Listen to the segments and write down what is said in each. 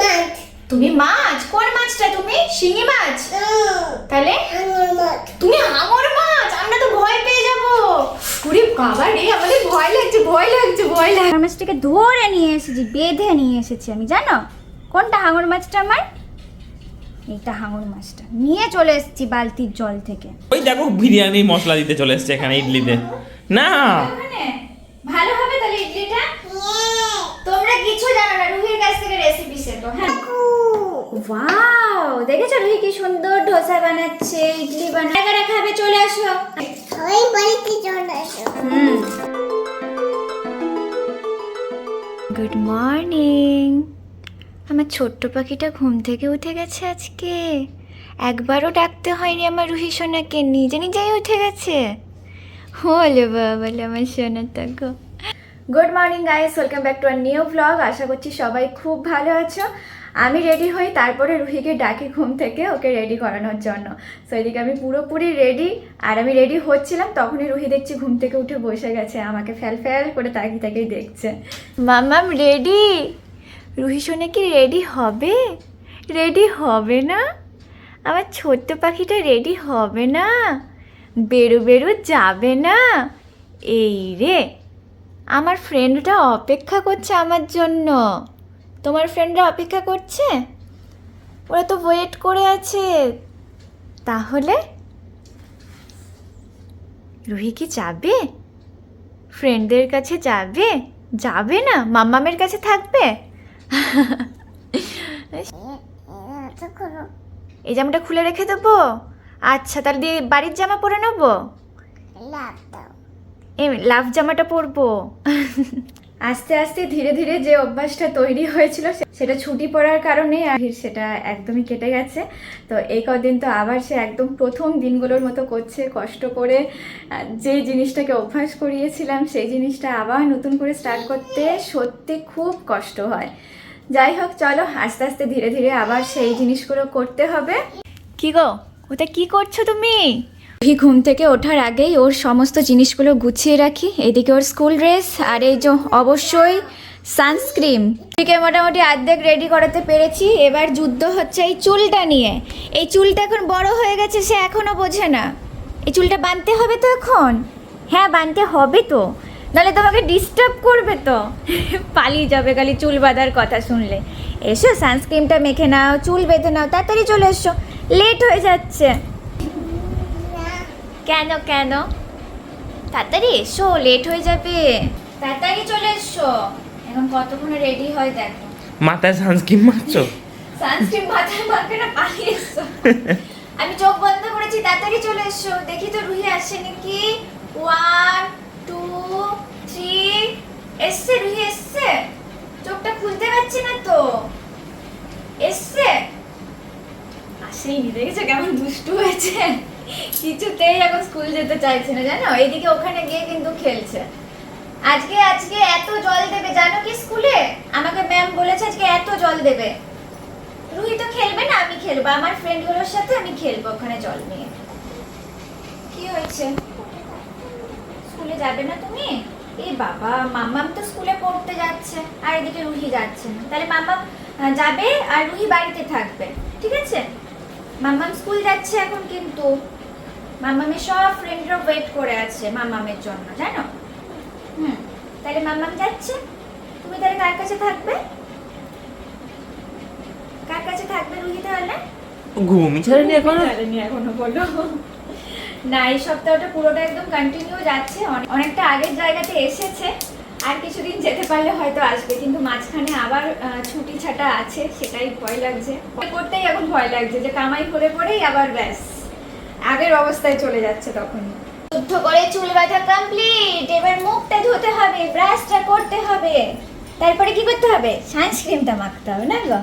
মাছ। তুমি মাছ? কোন মাছটা তুমি? শিঙি মাছ? তাহলে? তুমি হাঙর মাছ? আমরা তো ভয় পেয়ে যাব। পুরি বাবা রে আমাদের ভয় লাগছে ভয় লাগছে ভয় লাগছে। মাছটাকে ধরে নিয়ে এসেছি বেঁধে নিয়ে এসেছি আমি জানো? কোনটা হাঙর মাছটা আমার? এইটা হাঙর মাছটা। নিয়ে চলে এসেছি বালতির জল থেকে। ওই দেখো বিরিয়ানি মশলা দিতে চলে এসছে এখানে ইডলিতে। না। ভালো হবে তাহলে ইডলিটা? তোমরা কিছু জানো না রুহির কাছ থেকে রেসিপি শেখো হ্যাঁ? ওয়াও দেখেছ রুহি কি সুন্দর ডোসা বানাচ্ছে ইডলি বানাচ্ছে? কারা খাবে চলে আসো। সবাই বাড়িতে চলে আসো। হুম। গুড মর্নিং আমার ছোট্ট পাখিটা ঘুম থেকে উঠে গেছে আজকে। একবারও ডাকতে হয়নি আমার রুহি সোনাকে নিজে নিজেই উঠে গেছে। হলে বাবালে আমার সোনাটা গো good morning guys welcome back to our new blog আশা করছি সবাই খুব ভালো আছো। আমি রেডি হই তারপরে রুহিকে ডাকি ঘুম থেকে, ওকে রেডি করানোর জন্য। সো এদিকে আমি পুরোপুরি রেডি আর আমি রেডি হচ্ছিলাম, তখনই রুহি দেখছি ঘুম থেকে উঠে বসে গেছে, আমাকে ফ্যাল ফ্যাল করে তাকিয়ে তাকিয়ে দেখছে। মামাম রেডি রুহি শুনে কি রেডি হবে? রেডি হবে না? আমার ছোট্ট পাখিটা রেডি হবে না? বেরু বেরু যাবে না এই রে আমার ফ্রেন্ডটা অপেক্ষা করছে আমার জন্য তোমার ফ্রেন্ডরা অপেক্ষা করছে ওরা তো ওয়েট করে আছে তাহলে রুহি কি যাবে ফ্রেন্ডদের কাছে যাবে যাবে না মাম্মামের কাছে থাকবে এই জামাটা খুলে রেখে দেবো আচ্ছা তাহলে দিয়ে বাড়ির জামা পরে নেব? লাভ দাও। এই জামাটা পরবো। আস্তে আস্তে ধীরে ধীরে যে অভ্যাসটা তৈরি হয়েছিল সে- সেটা ছুটি পড়ার কারণে আর সেটা একদমই কেটে গেছে। তো এই কদিন তো আবার সে একদম প্রথম দিনগুলোর মতো করছে কষ্ট করে যে জিনিসটাকে অভ্যাস করিয়েছিলাম সেই জিনিসটা আবার নতুন করে স্টার্ট করতে সত্যি খুব কষ্ট হয়। যাই হোক চলো আস্তে আস্তে ধীরে ধীরে আবার সেই জিনিসগুলো করতে হবে। কি গো? ওটা কি করছ তুমি? রুহি ঘুম থেকে ওঠার আগেই ওর সমস্ত জিনিসগুলো গুছিয়ে রাখি। এদিকে ওর স্কুল ড্রেস আর এই যে অবশ্যই সানস্ক্রিন। এদিকে মোটামুটি অর্ধেক রেডি করাতে পেরেছি। এবার যুদ্ধ হচ্ছে এই চুলটা নিয়ে। এই চুলটা এখন বড় হয়ে গেছে, সে এখনও বোঝে না। এই চুলটা বাঁধতে হবে তো এখন? হ্যাঁ বাঁধতে হবে তো। নাহলে তোমাকে ডিস্টার্ব করবে তো। পালিয়ে যাবে খালি চুল বাঁধার কথা শুনলে। এসো, সানস্ক্রিনটা মেখে নাও, চুল বেঁধে নাও, তাড়াতাড়ি চলে এসো। লেট হয়ে যাচ্ছে। কেন কেন? তাড়াতাড়ি এসো লেট হয়ে যাবে। তাড়াতাড়ি চলে এসো। এখন কতক্ষণে রেডি হয় দেখো। মাথায় সানস্ক্রিন মারছো? সানস্ক্রিন মাথায় মাখে না পালিয়ে এসো। আমি চোখ বন্ধ করেছি তাড়াতাড়ি চলে এসো। দেখি তো রুহি আসে নাকি ওয়ান টু থ্রি এসছে রুহি এসছে? চোখটা খুলতে পারছি না তো। এসছে? আসেইনি দেখেছ কেমন দুষ্টু হয়েছে? কিছুতেই এখন স্কুল যেতে চাইছে না, জানো? ওখানে গিয়ে কিন্তু খেলছে। আজকে আজকে এত জল দেবে, জানো কি স্কুলে আমাকে ম্যাম বলেছে আজকে এত জল দেবে। তো খেলবে না, আমি খেলব। আমার ফ্রেন্ডগুলোর সাথে আমি খেলব ওখানে জল নিয়ে। কি হয়েছে? স্কুলে যাবে না তুমি? এ বাবা, মাম্মাম তো স্কুলে পড়তে যাচ্ছে, আর এদিকে রুহি যাচ্ছে না। তাহলে মাম্মাম যাবে আর রুহি বাড়িতে থাকবে, ঠিক আছে? মাম্মাম স্কুল যাচ্ছে এখন কিন্তু। মাম্মামের সব ফ্রেন্ডরা ওয়েট করে আছে মাম্মামের জন্য জানো? হুম তাহলে মাম্মাম যাচ্ছে? তুমি তাহলে কার কাছে থাকবে? কার কাছে থাকবে রুহি তাহলে? ঘুমই ছাড়েনি এখনও। জানেনি এখনও বলো। না এই সপ্তাহটা পুরোটা একদম কন্টিনিউ যাচ্ছে। অনে- অনেকটা আগের জায়গাতে এসেছে। আর কিছুদিন যেতে পারলে হয়তো আসবে, কিন্তু মাঝখানে আবার ছুটি ছাটা আছে, সেটাই ভয় লাগছে। করতেই এখন ভয় লাগছে যে কামাই করে পরেই আবার ব্যাস, আগের অবস্থায় চলে যাচ্ছে তখন শুদ্ধ করে চুল বাঁধা কমপ্লিট এবার মুখটা ধুতে হবে ব্রাশটা করতে হবে। তারপরে কি করতে হবে? সানস্ক্রিনটা মাখতে হবে, না গো?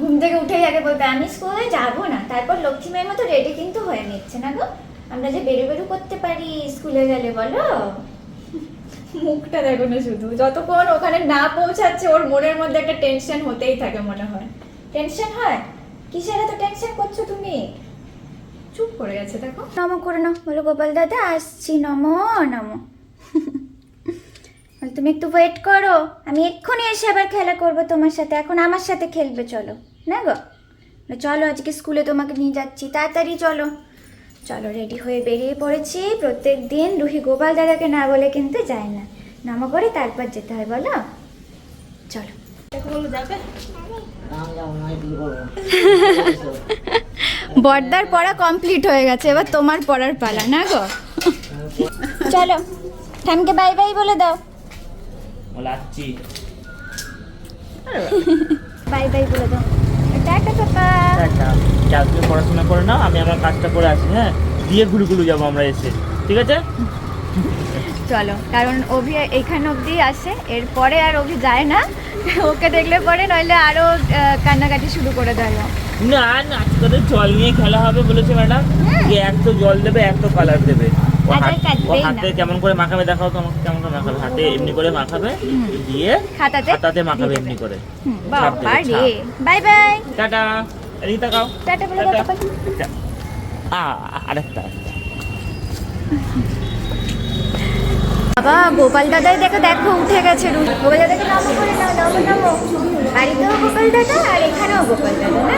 ঘুম থেকে উঠেই আগে বলবে, আমি স্কুলে যাব না। তারপর লক্ষ্মী মেয়ের মতো রেডি কিন্তু হয়ে নিচ্ছে, না গো? আমরা যে বেরো বেরো করতে পারি স্কুলে গেলে, বলো? মুখটা দেখো না শুধু। যতক্ষণ ওখানে না পৌঁছাচ্ছে, ওর মনের মধ্যে একটা টেনশন হতেই থাকে মনে হয়। টেনশন হয়? কিসের এত টেনশন করছ তুমি? চুপ করে গেছে, দেখো। নম করে নাও। বলো গোপাল দাদা, আসছি। নম নম। তুমি একটু ওয়েট করো। আমি এক্ষুনি এসে আবার খেলা করব তোমার সাথে। এখন আমার সাথে খেলবে, চলো। না গো? চলো, আজকে স্কুলে তোমাকে নিয়ে যাচ্ছি। তাড়াতাড়ি চলো। চলো রেডি হয়ে বেরিয়ে পড়েছি। প্রত্যেক দিন রুহি গোপাল দাদাকে না বলে কিন্তু যায় না। নামা করে তারপর যেতে হয় বলো? চলো। বর্দার পড়া কমপ্লিট হয়ে গেছে এবার তোমার পড়ার পালা না গো? চলো ঠামকে বাই বাই বলে দাও। বাই বাই বলে দাও। টাটা যাও তুমি পড়াশোনা করে নাও আমি আমার কাজটা করে আসি হ্যাঁ? দিয়ে ঘুরু ঘুরু যাব আমরা এসে। ঠিক আছে? চলো কারণ অভি এখানে অবধি আসে এরপরে আর অভি যায় না। ওকে দেখলে পরে নইলে আরও কান্নাকাটি শুরু করে দেয়। না না আজকে তো জল নিয়ে খেলা হবে বলেছে ম্যাডাম। এক তো জল দেবে এক তো কালার দেবে। হাত- কেমন করে মাখাবে দেখাও তো আমাকে কেমন করে মাখাবে। হাতে এমনি করে মাখাবে দিয়ে খাতাতে হাতাতে মাখাবে এমনি করে। বাবা রে। Bye bye. টাটা। এদিকে তাকাও টাটা বলে দাও আ আরেকটা বাবা গোপাল দাদাই দেখো দেখো উঠে গেছে গোপাল দাদাকে নামো করে নাও নামো নামো বাড়িতেও গোপাল দাদা আর এখানেও গোপাল দাদা না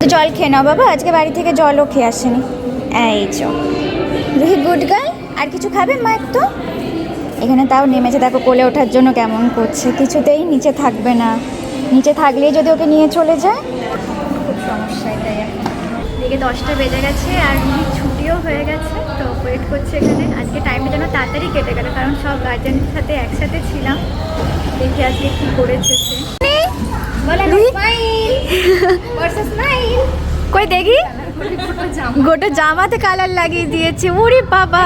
তো জল খেয়ে নাও বাবা। আজকে বাড়ি থেকে জলও খেয়ে আসেনি। এই চ। রুহি গুড গার্ল আর কিছু খাবে মা একটু? এখানে তাও নেমেছে দেখো কোলে ওঠার জন্য কেমন করছে। কিছুতেই নিচে থাকবে না। নিচে থাকলেই যদি ওকে নিয়ে চলে যায়। খুব সমস্যা এটাই এখন। দিকে দশটা বেজে গেছে আর ছুটিও হয়ে গেছে তো ওয়েট করছে এখানে। আজকে টাইমটা যেন তাড়াতাড়ি কেটে গেল কারণ সব গার্জেনের সাথে একসাথে ছিলাম। দেখি আজকে কি করেছে সে। কই দেখি? গোটা জামাতে কালার লাগিয়ে দিয়েছে ওরে বাবা।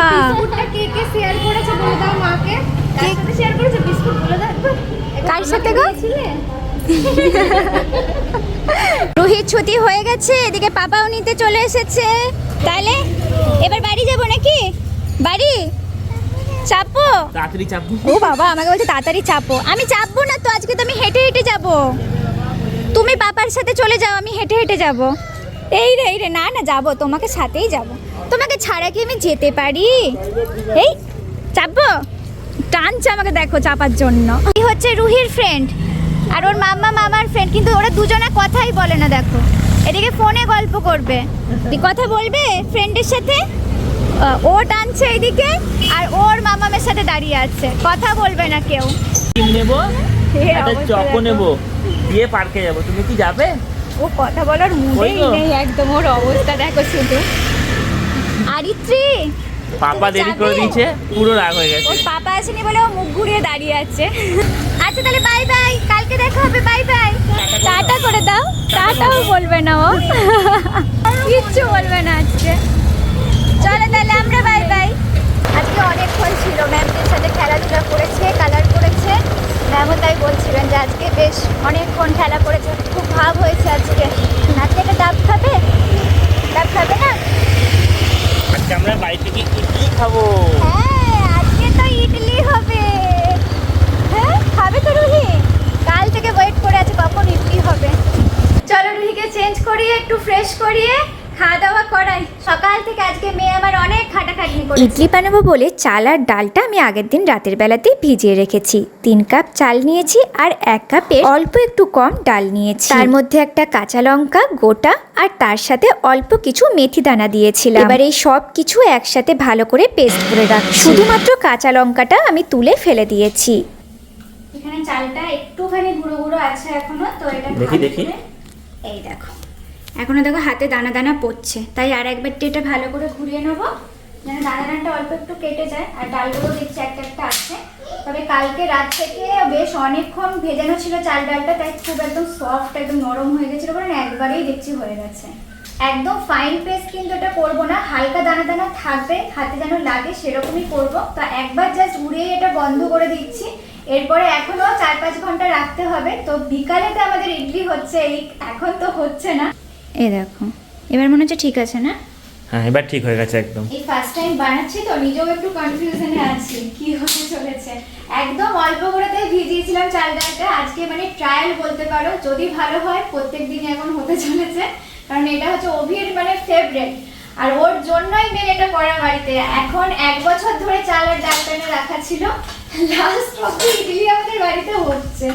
কে কে শেয়ার করেছে বলে দাও মাকে? কার সাথে শেয়ার করেছে? বিস্কুট বলে দাও। কার সাথে গো? রুহির ছুটি হয়ে গেছে এদিকে পাপাও নিতে চলে এসেছে। তাহলে এবার বাড়ি যাব নাকি? বাড়ি? চাপবো? তাড়াতাড়ি ও বাবা আমাকে বলছে তাড়াতাড়ি চাপো আমি চাপবো না তো আজকে তো আমি হেঁটে হেঁটে যাব। তুমি পাপার সাথে চলে যাও আমি হেঁটে হেঁটে যাব। এই রে এই রে না না যাব তোমাকে সাথেই যাব। তোমাকে ছাড়া কি আমি যেতে পারি? এই চাপবো? টানছে আমাকে দেখো চাপার জন্য। এই হচ্ছে রুহির ফ্রেন্ড আর ওর মাম্মা মামার ফ্রেন্ড কিন্তু ওরা দুজনে কথাই বলে না দেখো। এদিকে ফোনে গল্প করবে। তুই কথা বলবে ফ্রেন্ডের সাথে? ও টানছে এইদিকে আর ওর মামামের সাথে দাঁড়িয়ে আছে। কথা বলবে না কেউ। নেব? চকো নেব। দিয়ে পার্কে যাব। তুমি কি যাবে? ও কথা বলার মুডেই নেই একদম ওর অবস্থা দেখো শুধু। আরিত্রি পাপা দেরি করে দিয়েছে পুরো রাগ হয়ে গেছে। ওর পাপা আসেনি বলে ও মুখ ঘুরিয়ে দাঁড়িয়ে আছে। আচ্ছা তাহলে বাই বাই কালকে দেখা হবে বাই বাই টাটা করে দাও। টাটাও বলবে না ও। কিচ্ছু বলবে না আজকে। চলো তাহলে আমরা বাই বাই আজকে অনেকক্ষণ ছিল ম্যামদের সাথে খেলাধুলা করেছে কালার করেছে। ম্যামও তাই বলছিলেন যে আজকে বেশ অনেকক্ষণ খেলা করেছে খুব ভাব হয়েছে আজকে। আজকে একটা ডাব খাবে? ডাব খাবে না? আজকে আমরা বাড়ি থেকে ইডলি খাব। হ্যাঁ আজকে তো ইডলি হবে। হ্যাঁ খাবে তো রুহি। কাল থেকে ওয়েট করে আছে কখন ইডলি হবে। চলো রুহিকে চেঞ্জ করিয়ে একটু ফ্রেশ করিয়ে খাওয়া দাওয়া করাই। সকাল থেকে আজকে মেয়ে আমার অনেক খাটাখাটনি করেছে। ইডলি বানাবো বলে চাল আর ডালটা আমি আগের দিন রাতের বেলাতেই ভিজিয়ে রেখেছি। তিন কাপ চাল নিয়েছি আর এক কাপে অল্প একটু কম ডাল নিয়েছি। তার মধ্যে একটা কাঁচা লঙ্কা গোটা আর তার সাথে অল্প কিছু মেথি দানা দিয়েছিলাম। এবার এই সব কিছু একসাথে ভালো করে পেস্ট করে রাখছি। শুধুমাত্র কাঁচা লঙ্কাটা আমি তুলে ফেলে দিয়েছি। এখানে চালটা একটুখানি গুঁড়ো গুঁড়ো আছে এখনও তো এটা দেখি, দেখি। এই দেখো। এখনও দেখো হাতে দানা দানা পড়ছে। তাই আর একবার এটা ভালো করে ঘুরিয়ে নেব। যেন দানা দানাটা অল্প একটু কেটে যায়। আর ডালগুলো দেখছি একটা একটা আছে। তবে কালকে রাত থেকে বেশ অনেকক্ষণ ভেজানো ছিল চাল ডালটা, তাই খুব একদম সফট একদম নরম হয়ে গেছিল বলে একবারেই দেখছি হয়ে গেছে। একদম ফাইন পেস্ট কিন্তু এটা করব না। হালকা দানা দানা থাকবে, হাতে যেন লাগে সেরকমই করব। তো একবার জাস্ট উড়িয়ে এটা বন্ধ করে দিচ্ছি। এরপরে এখনও চার পাঁচ ঘণ্টা রাখতে হবে। তো বিকালে তো আমাদের ইডলি হচ্ছে, এই এখন তো হচ্ছে না। এই দেখো। এবার মনে হচ্ছে ঠিক আছে না? হ্যাঁ এবার ঠিক হয়ে গেছে একদম। এই ফার্স্ট টাইম বানাচ্ছি তো নিজেও একটু কনফিউশনে আছি কি হতে চলেছে? একদম অল্প করে তাই ভিজিয়েছিলাম চাল ডালটা আজকে মানে ট্রায়াল বলতে পারো যদি ভালো হয় প্রত্যেক দিন এখন হতে চলেছে। কারণ এটা হচ্ছে অভির মানে ফেভারেট আর ওর জন্যই মেন এটা করা বাড়িতে। এখন এক বছর ধরে চাল আর ডালটা রাখা ছিল। লাস্ট অব্দি ইডলি আমাদের বাড়িতে হচ্ছে।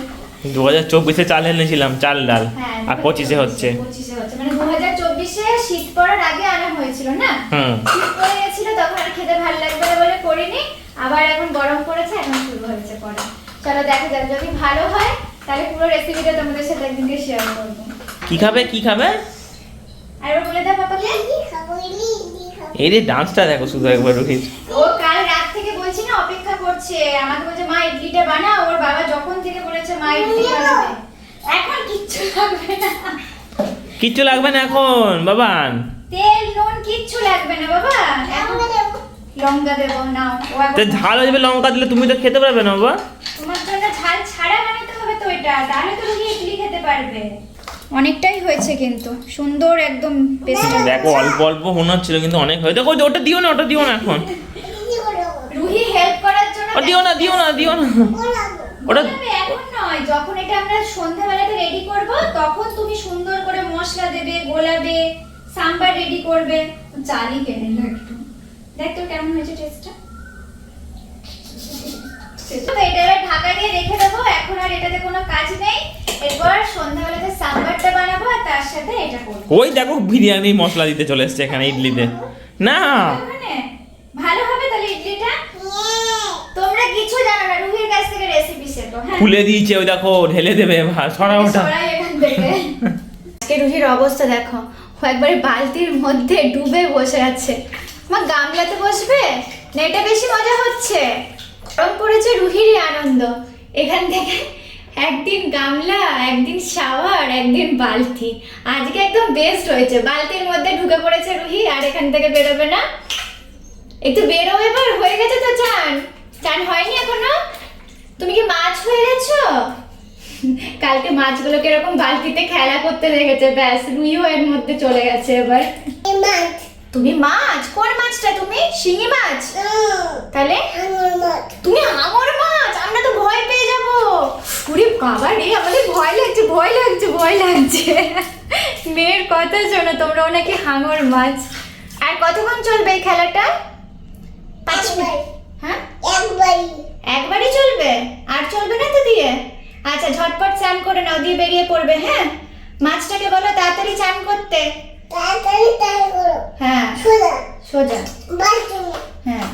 দু হাজার চব্বিশে চাল এনেছিলাম চাল ডাল। হ্যাঁ আর পঁচিশে হচ্ছে। পঁচিশে হচ্ছে। মানে দু হাজার চব্বিশে শীত পড়ার আগে আনা হয়েছিল না? হুম। শীত পড়ে গেছিল তখন আর খেতে ভালো লাগবে না বলে করিনি। আবার এখন গরম পড়েছে এখন শুরু হয়েছে পড়া চলো দেখা যাক যদি ভালো হয় তাহলে পুরো রেসিপিটা তোমাদের সাথে একদিনকে শেয়ার করব। কি খাবে কি খাবে? আর বলে দাও পাপাকে খাব খাব। এই রে ডান্সটা দেখো শুধু একবার রোহিত। ও বলছি না অপেক্ষা করছে। আমাকে বলছে মা ইডলিটা বানা ওর বাবা যখন থেকে বলেছে মা ইডলি বানাবে। এখন কিচ্ছু লাগবে না। কিচ্ছু লাগবে না এখন বাবান। তেল নুন কিচ্ছু লাগবে না বাবা এখন লঙ্কা দেবো। এখন- তো ঝাল হয়ে যাবে লঙ্কা দিলে তুমি তো খেতে পারবে না বাবা। তোমার জন্য ঝাল ছাড়া বানাতে হবে তো এটা। তাহলে তো তুমি ইডলি খেতে পারবে। অনেকটাই হয়েছে কিন্তু। সুন্দর একদম পেস্ট দেখো অল্প অল্প হচ্ছিল কিন্তু অনেক হয়ে দেখো ওটা দিও না ওটা দিও না এখন। রুহি হেল্প করার জন্য দিও না দিও না দিও না। ওটা এখন নয় যখন এটা আমরা রেডি করব তখন তুমি সুন্দর করে মশলা দেবে গোলাবে সাম্বার রেডি করবে কেনে না একটু। দেখ তো কেমন হয়েছে টেস্টটা তো এটা এবার ঢাকা দিয়ে রেখে দেবো এখন আর এটাতে কোনো কাজ নেই। এরপর সন্ধ্যাবেলাতে সাম্বারটা বানাবো আর তার সাথে এটা করব। ওই দেখো বিরিয়ানি মশলা দিতে চলে এসছে এখানে ইডলিতে। না। ভালো হবে তাহলে ইডলিটা তোমরা কিছু জানো না রুহির কাছ থেকে রেসিপি শেখো হ্যাঁ। খুলে দিয়েছে ওই দেখো ঢেলে দেবে সরা ওটা। সরাই এখান থেকে। আজকে রুহির অবস্থা দেখো ও একবারে বালতির মধ্যে ডুবে বসে আছে। মা গামলাতে বসবে? না এটা বেশি মজা হচ্ছে। গরম পড়েছে রুহিরই আনন্দ। এখান থেকে একদিন গামলা একদিন শাওয়ার একদিন বালতি। আজকে একদম বেস্ট হয়েছে। বালতির মধ্যে ঢুকে পড়েছে রুহি আর এখান থেকে বেরোবে না। একটু বেরো এবার হয়ে গেছে তো চান। চান হয়নি এখনও? তুমি কি মাছ হয়ে গেছো? কালকে মাছগুলোকে এরকম বালতিতে খেলা করতে লেগেছে ব্যাস রুইও এর মধ্যে চলে গেছে এবার। তুমি মাছ? কোন মাছটা তুমি? শিঙি মাছ? তাহলে? আমার মাছ। তুমি হাঙর মাছ? আমরা তো ভয় পেয়ে যাব। পুরি বাবা রে আমাদের ভয় লাগছে ভয় লাগছে ভয় লাগছে। মেয়ের কথা শোনো তোমরা ওনাকে হাঙর মাছ। আর কতক্ষণ চলবে এই খেলাটা? পাঁচ মিনিট হ্যাঁ? একবারই। একবারই চলবে? আর চলবে না তো দিয়ে? আচ্ছা ঝটপট চান করে নাও দিয়ে বেরিয়ে পড়বে হ্যাঁ? মাছটাকে বলো তাড়াতাড়ি চান করতে। তাড়াতাড়ি করো। হ্যাঁ। সোজা। সোজা। হ্যাঁ।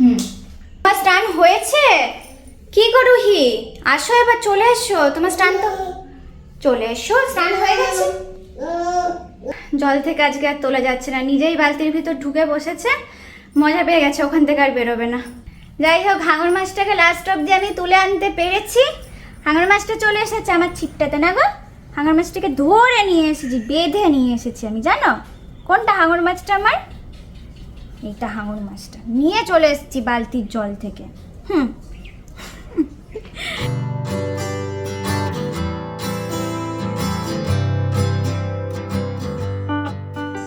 হুম। তোমার স্নান হয়েছে? কি করু হি আসো এবার চলে এসো। তোমার স্নান তো চলে এসো স্নান হয়ে গেছে? জল থেকে আজকে আর তোলা যাচ্ছে না। নিজেই বালতির ভিতর ঢুকে বসেছে। মজা পেয়ে গেছে, ওখান থেকে আর বেরোবে না। যাই হোক, হাঙর মাছটাকে লাস্ট অব্দি আমি তুলে আনতে পেরেছি। হাঙর মাছটা চলে এসেছে আমার ছিপটাতে, না গো? হাঙর মাছটাকে ধরে নিয়ে এসেছি, বেঁধে নিয়ে এসেছি আমি, জানো? কোনটা হাঙর মাছটা আমার? এইটা হাঙর মাছটা। নিয়ে চলে এসেছি বালতির জল থেকে। হুম।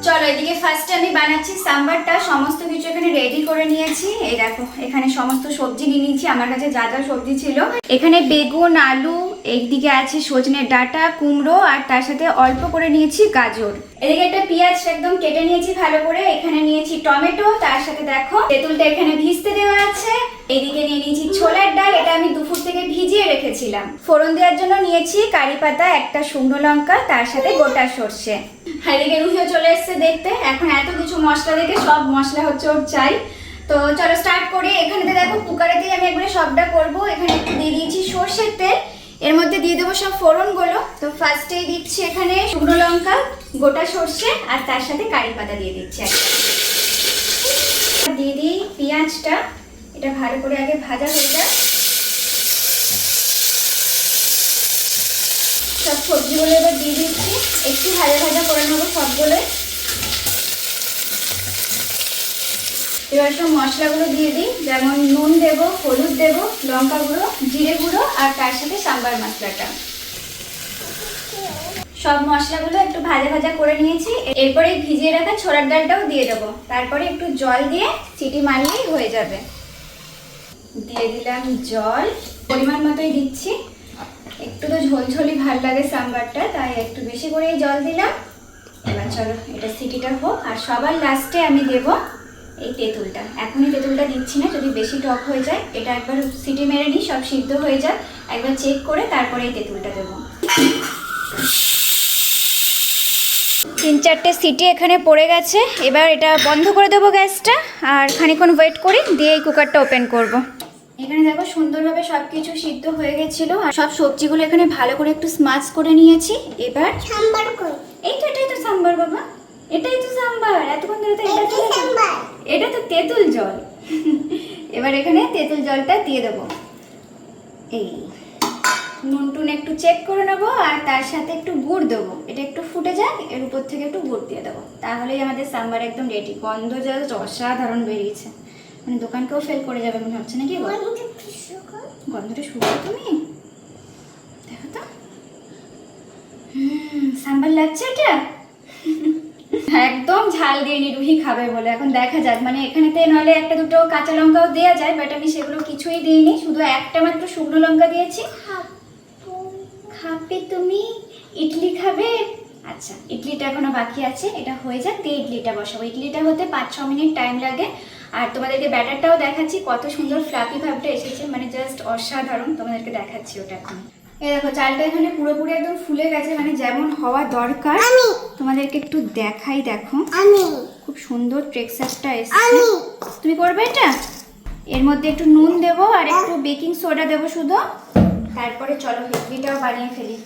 চলো, এদিকে ফার্স্টে আমি বানাচ্ছি সাম্বারটা, সমস্ত এখানে রেডি করে নিয়েছি। এই দেখো, এখানে সমস্ত সবজি নিয়ে নিয়েছি। আমার কাছে যা যা সবজি ছিল। এখানে বেগুন, আলু এইদিকে আছে সজনে ডাঁটা, কুমড়ো, আর তার সাথে অল্প করে নিয়েছি গাজর। এদিকে একটা পেঁয়াজ একদম কেটে নিয়েছি ভালো করে। এখানে নিয়েছি টমেটো, তার সাথে দেখো তেঁতুলটা এখানে ভিজতে দেওয়া আছে। এদিকে নিয়ে নিয়েছি ছোলার ডাল, এটা আমি দুপুর থেকে ভিজিয়ে রেখেছিলাম। ফোড়ন দেওয়ার জন্য নিয়েছি কারি পাতা, একটা শুকনো লঙ্কা, তার সাথে গোটা সর্ষে। এদিকে রুহিও চলে এসছে দেখতে। এখন এত কিছু মশলা দেখে সব মশলা হচ্ছে ওর চাই। তো চলো স্টার্ট করি। এখানে দেখো কুকারেতেই আমি একবারে সবটা করব। এখানে একটু দিয়ে দিয়েছি সর্ষের তেল। এর মধ্যে দিয়ে দেবো সব ফোড়নগুলো। তো ফার্স্টেই দিচ্ছি এখানে শুকনো লঙ্কা, গোটা সর্ষে, আর তার সাথে কারি পাতা দিয়ে দিচ্ছি দিয়ে দিই পেঁয়াজটা। এটা ভালো করে আগে ভাজা হয়ে যাক। সব সবজিগুলো এবার দিয়ে দিচ্ছি। একটু ভাজা ভাজা করে নেব সবগুলো এবার সব মশলাগুলো দিয়ে দিই। যেমন নুন দেবো, হলুদ দেবো, লঙ্কা গুঁড়ো, জিরে গুঁড়ো আর তার সাথে সাম্বার মশলাটা। সব মশলাগুলো একটু ভাজা ভাজা করে নিয়েছি। এরপরে ভিজিয়ে রাখা ছোলার ডালটাও দিয়ে দেবো। তারপরে একটু জল দিয়ে চিটি মারলেই হয়ে যাবে। দিয়ে দিলাম জল। পরিমাণ মতোই দিচ্ছি। একটু তো ঝোলঝোলি ভালো লাগে সাম্বারটা, তাই একটু বেশি করেই জল দিলাম। এবার চলো, এটা সিটিটা হোক। আর সবার লাস্টে আমি দেব এই তেঁতুলটা। এখনই তেঁতুলটা দিচ্ছি না যদি বেশি টক হয়ে যায় এটা একবার সিটি মেরে নিই সব সিদ্ধ হয়ে যায় একবার চেক করে তারপরে এই তেঁতুলটা দেবো। তিন চারটে সিটি এখানে পড়ে গেছে এবার এটা বন্ধ করে দেবো গ্যাসটা আর খানিক্ষণ ওয়েট করি দিয়ে এই কুকারটা ওপেন করব। এখানে দেখো সুন্দরভাবে সব কিছু সিদ্ধ হয়ে গেছিল আর সব সবজিগুলো এখানে ভালো করে একটু স্মাচ করে নিয়েছি এবার সাম্বার এই তো এটাই তো সাম্বার বাবা। এটাই তো সাম্বার এতক্ষণ ধরে তো এটা এটি চলে সাম্বার। এটা তো তেঁতুল জল। এবার এখানে তেঁতুল জলটা দিয়ে দেবো। এই নুন টুন একটু চেক করে নেব আর তার সাথে একটু গুড় দেবো। এটা একটু ফুটে যাক এর উপর থেকে একটু গুড় দিয়ে দেবো। তাহলেই আমাদের সাম্বার একদম রেডি গন্ধ জাস্ট অসাধারণ বেরিয়েছে। মানে দোকানকেও ফেল করে যাবে মনে হচ্ছে নাকি গন্ধটা শুকো তুমি? দেখো তো। হুম সাম্বার লাগছে এটা? একদম ঝাল দিইনি রুহি খাবে বলে। এখন দেখা যাক মানে এখানেতে নাহলে একটা দুটো কাঁচা লঙ্কাও দেওয়া যায় বাট আমি সেগুলো কিছুই দিইনি। শুধু একটা মাত্র শুকনো লঙ্কা দিয়েছি। খাবে তুমি? ইডলি খাবে? আচ্ছা ইডলিটা এখনও বাকি আছে। এটা হয়ে যাক দিয়ে ইডলিটা বসাবো। ইডলিটা হতে পাঁচ ছ মিনিট টাইম লাগে। আর তোমাদেরকে ব্যাটারটাও দেখাচ্ছি কত সুন্দর ফ্লাপি ভাবটা এসেছে মানে জাস্ট অসাধারণ। তোমাদেরকে দেখাচ্ছি ওটা এখন। এই দেখো চালটা এখানে পুরোপুরি একদম ফুলে গেছে মানে যেমন হওয়া দরকার। তোমাদেরকে একটু দেখাই দেখো। আমি। খুব সুন্দর টেক্সচারটা এসেছে। তুমি করবে এটা? এর মধ্যে একটু নুন দেবো আর একটু বেকিং সোডা দেবো শুধু। তারপরে চলো ইডলিটাও বানিয়ে ফেলি।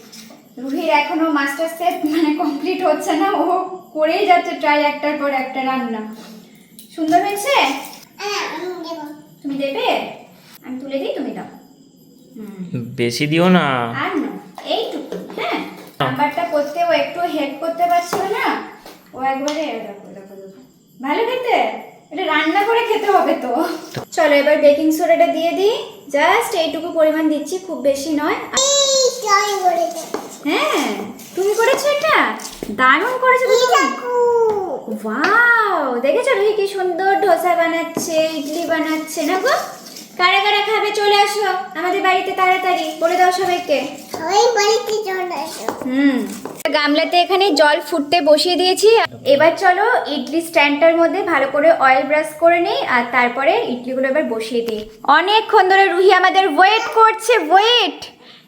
রুহির এখনও মাস্টার সেট মানে কমপ্লিট হচ্ছে না ও করেই যাচ্ছে ট্রাই একটার পর একটা রান্না। সুন্দর হয়েছে? হ্যাঁ আমি দেব। তুমি দেবে? আমি তুলে দিই তুমি দাও। হুম। বেশি দিও না। আর না এইটুকু। নাম্বারটা করতে ও একটু হেল্প করতে পারছিল না ও একবারে দেখো দেখো ভালো খেতে? এটা রান্না করে খেতে হবে তো। চলো এবার বেকিং সোডাটা দিয়ে দিই। জাস্ট এইটুকু পরিমাণ দিচ্ছি খুব বেশি নয়। হ্যাঁ তুমি করেছ এটা? দারুণ করেছ তুমি। দেখো। ওয়াও দেখেছ রুহি কি সুন্দর ডোসা বানাচ্ছে ইডলি বানাচ্ছে না গো? কারা কারা খাবে চলে আসো। আমাদের বাড়িতে তাড়াতাড়ি। বলে দাও সবাইকে। সবাই বাড়িতে চলে আসো? হুম। গামলাতে এখানে জল ফুটতে বসিয়ে দিয়েছি। এবার চলো ইডলি স্ট্যান্ডটার মধ্যে ভালো করে অয়েল ব্রাশ করে নিই আর তারপরে ইডলিগুলো এবার বসিয়ে দিই। অনেকক্ষণ ধরে রুহি আমাদের ওয়েট করছে ওয়েট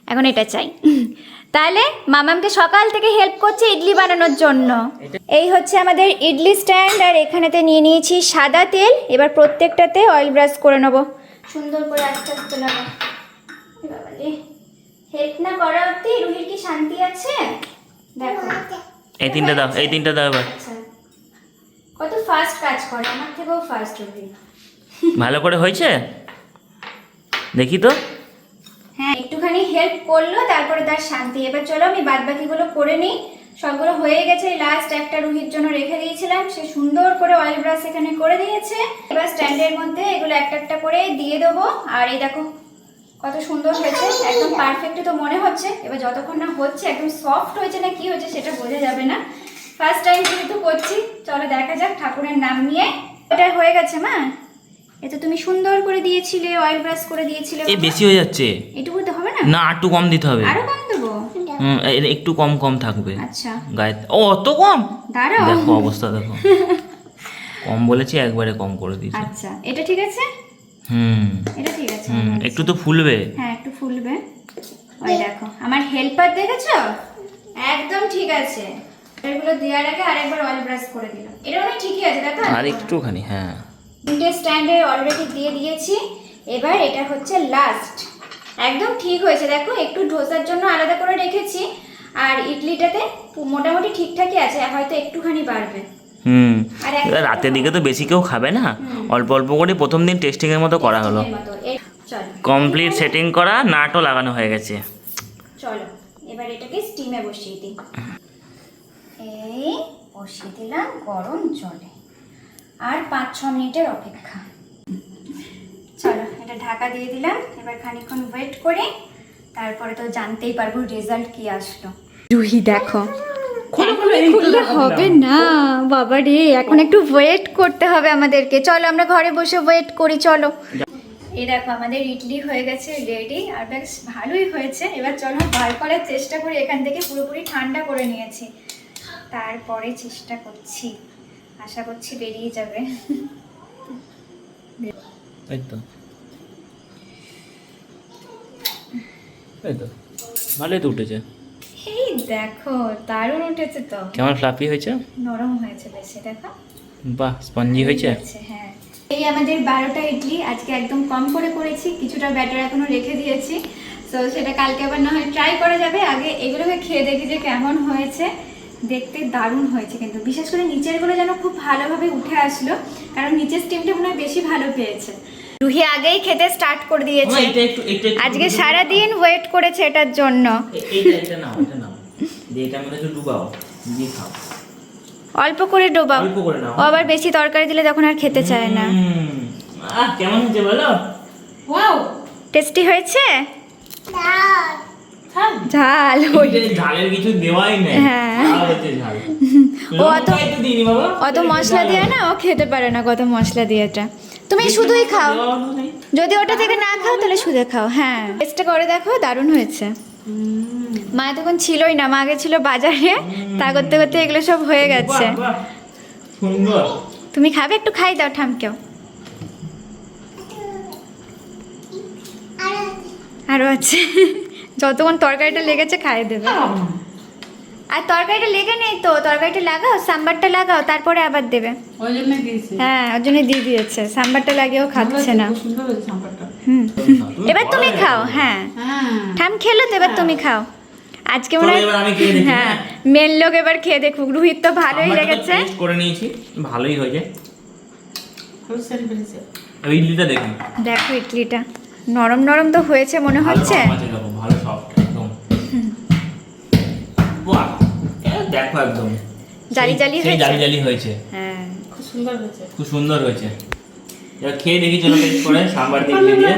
এখন এটা চাই। তাহলে মামামকে সকাল থেকে হেল্প করছে ইডলি বানানোর জন্য। এই হচ্ছে আমাদের ইডলি স্ট্যান্ড আর এখানেতে নিয়ে নিয়েছি সাদা তেল। এবার প্রত্যেকটাতে অয়েল ব্রাশ করে নেব। সুন্দর করে আস্তে আস্তে লাগা হেল্প না করা অব্দি রুহির কি শান্তি আছে? দেখো। এই তিনটা দাও এই তিনটা দাও এবার। আচ্ছা। কত ফাস্ট কাজ করে আমার থেকেও ফাস্ট রুহি। ভালো করে হয়েছে? দেখি তো। হ্যাঁ একটুখানি হেল্প করল তারপরে তার শান্তি। এবার চলো আমি বাদ বাকিগুলো করে নিই। সবগুলো হয়ে গেছে। লাস্ট একটা রুহির জন্য রেখে দিয়েছিলাম। সে সুন্দর করে অয়েল ব্রাশ এখানে করে দিয়েছে। এবার স্ট্যান্ডের মধ্যে এগুলো একটা একটা করে দিয়ে দেবো। আর এই দেখো কত সুন্দর হয়েছে। একদম পারফেক্ট তো মনে হচ্ছে। এবার যতক্ষণ না হচ্ছে একদম সফট হয়েছে না কি হয়েছে সেটা বোঝা যাবে না। ফার্স্ট টাইম যেহেতু করছি চলো দেখা যাক ঠাকুরের নাম নিয়ে। এটা হয়ে গেছে মা। এটা তুমি সুন্দর করে দিয়েছিলে অয়েল ব্রাশ করে দিয়েছিলে। এই বেশি হয়ে যাচ্ছে। এটুকু তো হবে না? না একটু কম দিতে হবে। আরও কম এ- একটু কম কম থাকবে। আচ্ছা। গায়ে ও অত কম? দাঁড়াও। দেখো অবস্থা দেখো। কম বলেছি একবারে কম করে দিয়েছি। আচ্ছা এটা ঠিক আছে? হুম। এটা ঠিক আছে হুম একটু তো ফুলবে। হ্যাঁ একটু ফুলবে। ওই দেখো আমার হেল্পার দেখেছ? একদম ঠিক আছে। এগুলো দেওয়ার আগে আরেকবার অয়েল ব্রাশ করে দিলাম। এটা মানে ঠিকই আছে দেখো? আর একটুখানি হ্যাঁ। তিনটে স্ট্যান্ডে অলরেডি দিয়ে দিয়েছি। এবার এটা হচ্ছে লাস্ট একদম ঠিক হয়েছে। দেখো একটু ধোসার জন্য আলাদা করে রেখেছি আর ইডলিটাতে মোটামুটি ঠিকঠাকই আছে হয়তো একটুখানি বাড়বে। হুম। আর রাতের দিকে তো বেশি কেউ খাবে না? অল্প অল্প করে প্রথম দিন টেস্টিং এর মতো করা হলো। কমপ্লিট সেটিং করা নাটও লাগানো হয়ে গেছে। চলো এবার এটাকে স্টিমে বসিয়ে দিই। এই বসিয়ে দিলাম গরম জলে। আর পাঁচ ছ মিনিটের অপেক্ষা। চলো এটা ঢাকা দিয়ে দিলাম। এবার খানিকক্ষণ ওয়েট করে তারপরে তো জানতেই পারব রেজাল্ট কি আসলো। রুহি দেখো খুললে হবে না বাবা রে এখন একটু ওয়েট করতে হবে আমাদেরকে। চলো আমরা ঘরে বসে ওয়েট করি চলো। এই দেখো আমাদের ইডলি হয়ে গেছে রেডি আর বেশ ভালোই হয়েছে। এবার চলো বার করার চেষ্টা করি এখান থেকে পুরোপুরি ঠান্ডা করে নিয়েছি। তারপরে চেষ্টা করছি। আশা করছি বেরিয়ে যাবে। এই তো। এই তো। ভালোই তো উঠেছে। এই দেখো দারুণ উঠেছে তো। কেমন ফ্লাফি হয়েছে? নরম হয়েছে বেশি দেখো। বাহ স্পঞ্জি হয়েছে? হ্যাঁ। এই আমাদের বারোটা ইডলি আজকে একদম কম করে করেছি কিছুটা ব্যাটার এখনও রেখে দিয়েছি। তো সেটা কালকে আবার না হয় ট্রাই করা যাবে। আগে এগুলোকে খেয়ে দেখি যে কেমন হয়েছে। দেখতে দারুণ হয়েছে কিন্তু। বিশেষ করে নিচেরগুলো যেন খুব ভালোভাবে উঠে আসলো কারণ নিচের স্টিমটা মনে হয় বেশি ভালো পেয়েছে। রুহি আগেই খেতে স্টার্ট করে দিয়েছে। একটু- আজকে সারা দিন ওয়েট করেছে এটার জন্য। অল্প করে ডোবাও। অল্প করে নাও। ও আবার বেশি তরকারি দিলে তখন আর খেতে চায় না। কেমন হয়েছে বলো? ওয়াও টেস্টি হয়েছে? ঝাল। ঝালের কিছু দেওয়াই নেই। হ্যাঁ। হচ্ছে ঝাল। ও অত- তো দিইনি বাবা। অত মশলা দিয়ে না ও খেতে পারে না কত মশলা দিয়ে এটা। তুমি শুধুই খাও। যদি ওটা থেকে না খাও তাহলে শুধু খাও। হ্যাঁ টেস্টটা করে দেখো দারুণ হয়েছে। মা তখন ছিলই না মা আগে ছিল বাজারে তা করতে করতে এগুলো সব হয়ে গেছে। তুমি খাবে? একটু খাই দাও ঠামকেও আর আরও আছে। যতক্ষণ তরকারিটা লেগেছে খাইয়ে দেবে। আর তরকারিটা লেগে নেই তো তরকারিটা লাগাও সাম্বারটা লাগাও তারপরে আবার দেবে। ওই জন্য দিয়েছে। হ্যাঁ ওর জন্য দিয়ে দিয়েছে সাম্বারটা লাগিয়েও খাচ্ছে না। হুম। এবার তুমি খাও হ্যাঁ। হ্যাঁ। ঠাম খেলো তো এবার তুমি খাও। আজকে মনে হয় হ্যাঁ হ্যাঁ। মেন লোক এবার খেয়ে দেখুক। রুহিত তো ভালোই লেগেছে। করে নিয়েছি ভালোই হয়েছে। ইডলিটা দেখুন। দেখো ইডলিটা। নরম নরম তো হয়েছে মনে হচ্ছে। ভালো সফট একদম। বাহ। দেখো একদম। জালি জালি হয়েছে? জালি জালি হয়েছে। হ্যাঁ। খুব সুন্দর হয়েছে। খুব সুন্দর হয়েছে। এবার খেয়ে দেখি চলো টেস্ট করে সাম্বার দিয়ে দিয়ে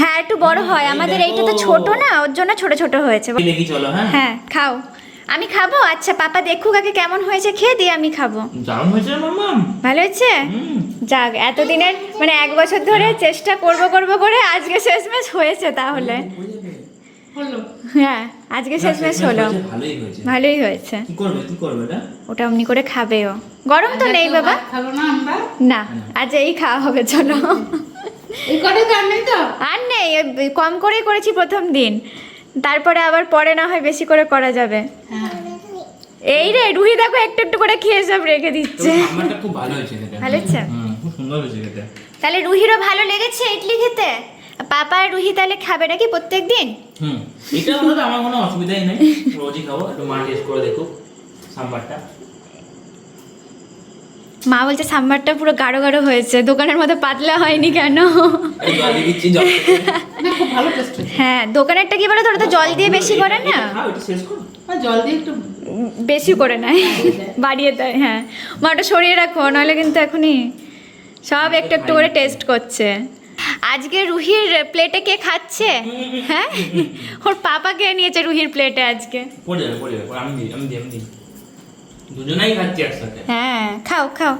হ্যাঁ একটু বড় হয়। আমাদের এইটা তো ছোট না ওর জন্য ছোট ছোট হয়েছে। খেয়ে দেখি চলো হ্যাঁ। হ্যাঁ খাও। আমি খাব? আচ্ছা পাপা দেখুক আগে কেমন হয়েছে খেয়ে দিয়ে আমি খাব। দারুণ হয়েছে ভালো হয়েছে? যাক এতদিনের মানে এক বছর ধরে চেষ্টা করব করব করে আজকে শেষমেশ হয়েছে তাহলে। হলো। হ্যাঁ। আজকে শেষমেশ হলো। ভালোই হয়েছে। ভালোই হয়েছে। কি করবে কি করবে এটা ওটা অমনি করে খাবে ও গরম তো নেই বাবা। খাব না আমরা? না আজ এই খাওয়া হবে চলো। আর নেই তো? আর নেই কম করেই করেছি প্রথম দিন। তারপরে আবার পরে না হয় বেশি করে করা যাবে। হ্যাঁ। এই রে রুহি দেখো একটু একটু করে খেয়ে সব রেখে দিচ্ছে। ভালো হয়েছে ভালো হয়েছে? হুম খুব সুন্দর হয়েছে খেতে। তাহলে রুহিরও ভালো লেগেছে ইডলি খেতে? পাপা আর রুহি তাহলে খাবে নাকি প্রত্যেক দিন হুম এটা হলো আমার কোনো অসুবিধাই নেই। রোজই খাব একটু মা টেস্ট করে দেখো সাম্বারটা। মা বলছে সাম্বারটা পুরো গাঢ় গাঢ় হয়েছে দোকানের মতো পাতলা হয়নি কেন? এই দিচ্ছি জল খুব ভালো টেস্ট হ্যাঁ দোকানেরটা কি বলে তো ওরা তো জল দিয়ে বেশি করে না? আর জল দিয়ে একটু বেশি করে নেয় বাড়িয়ে দেয় হ্যাঁ। মা ওটা সরিয়ে রাখো নাহলে কিন্তু এখনই সব একটু একটু করে টেস্ট করছে। আজকে রুহির প্লেটে কে খাচ্ছে? হ্যাঁ? ওর পাপা কে নিয়েছে রুহির প্লেটে আজকে? আমি আমি দুজনেই খাচ্ছি একসাথে। হ্যাঁ খাও খাও।